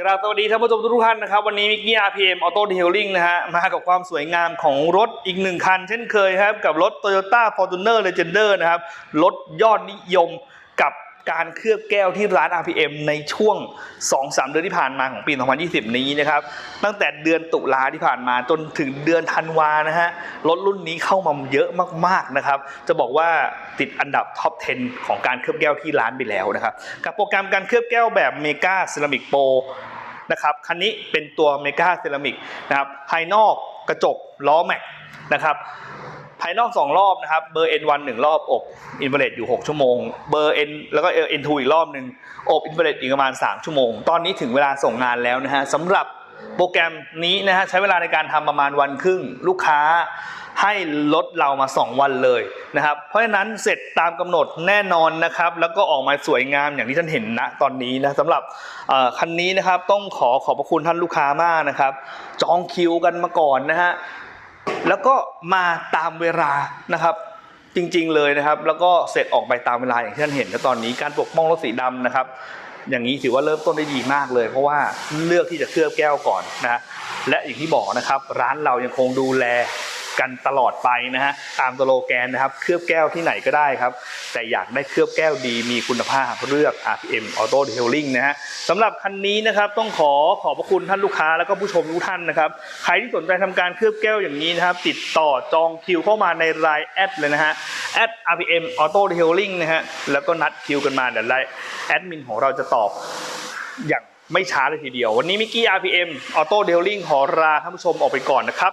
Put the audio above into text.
กราบสวัสดีท่านผู้ชมทุกท่านนะครับ วันนี้มิกกี้ RPM Auto Detailing นะฮะ มากับความสวยงามของรถอีกหนึ่งคัน เช่นเคยครับ กับรถ Toyota Fortuner Legender นะครับ รถยอดนิยมกับ การเคลือบแก้วที่ร้าน RPM ในช่วง 2-3 เดือนที่ผ่านมาของปี 2020 นี้นะครับ ตั้งแต่เดือนตุลาที่ผ่านมาจนถึงเดือนธันวานะฮะ รถรุ่นนี้เข้ามาเยอะมากๆนะครับ จะบอกว่าติดอันดับท็อป 10 ของการเคลือบแก้วที่ร้านไปแล้วนะครับ กับโปรแกรมการเคลือบแก้วแบบเมกาเซรามิกโปรนะครับคันนี้เป็นตัวเมกาเซรามิกนะครับ ภายนอกกระจกล้อแม็กนะครับ ภายนอก 2 รอบนะครับเบอร์ N1 1 รอบอบอินเวอร์เอยู่ 6 ชั่วโมง เบอร์ N แล้วก็ N2 อีกรอบหนึ่งอบอินเวอร์เอีกประมาณ 3 ชั่วโมง ตอนนี้ถึงเวลาส่งงานแล้วนะฮะสำหรับโปรแกรมนี้นะฮะใช้เวลาในการทำประมาณวันครึ่ง ลูกค้าให้ลดเรามา 2 วันเลยนะครับ เพราะฉะนั้นเสร็จตามกำหนดแน่นอนนะครับ แล้วก็ออกมาสวยงามอย่างที่ท่านเห็นนะตอนนี้นะสำหรับคันนี้นะครับต้องขอขอบพระคุณท่านลูกค้ามากนะครับ จองคิวกันมาก่อนนะฮะ แล้วก็มาตามเวลานะครับ จริงๆเลยนะครับ แล้วก็เสร็จออกไปตามเวลาอย่างที่ท่านเห็นนะตอนนี้การปกป้องรถสีดำนะครับ อย่างนี้ถือว่าเริ่มต้นได้ดีมากเลย เพราะว่าเลือกที่จะเคลือบแก้วก่อนนะและอย่างที่บอกนะครับ ร้านเรายังคงดูแล กันตลอดไปนะฮะตามสโลแกนนะครับเคลือบแก้วที่ไหนก็ได้ครับ แต่อยากได้เคลือบแก้วดีมีคุณภาพเลือก RPM Auto Detailing นะฮะสำหรับคันนี้นะครับต้องขอขอบพระคุณท่านลูกค้าแล้วก็ผู้ชมทุกท่านนะครับใครที่สนใจทำการเคลือบแก้วอย่างนี้นะครับ ติดต่อจองคิวเข้ามาในไลน์แอดเลยนะฮะแอด RPM Auto Detailing นะฮะแล้วก็นัดคิวกันมาเดี๋ยวไลน์แอดมินของเราจะตอบอย่างไม่ช้าเลยทีเดียว วันนี้มิกกี้ RPM Auto Detailing ขอลาท่านผู้ชมออกไปก่อนนะครับ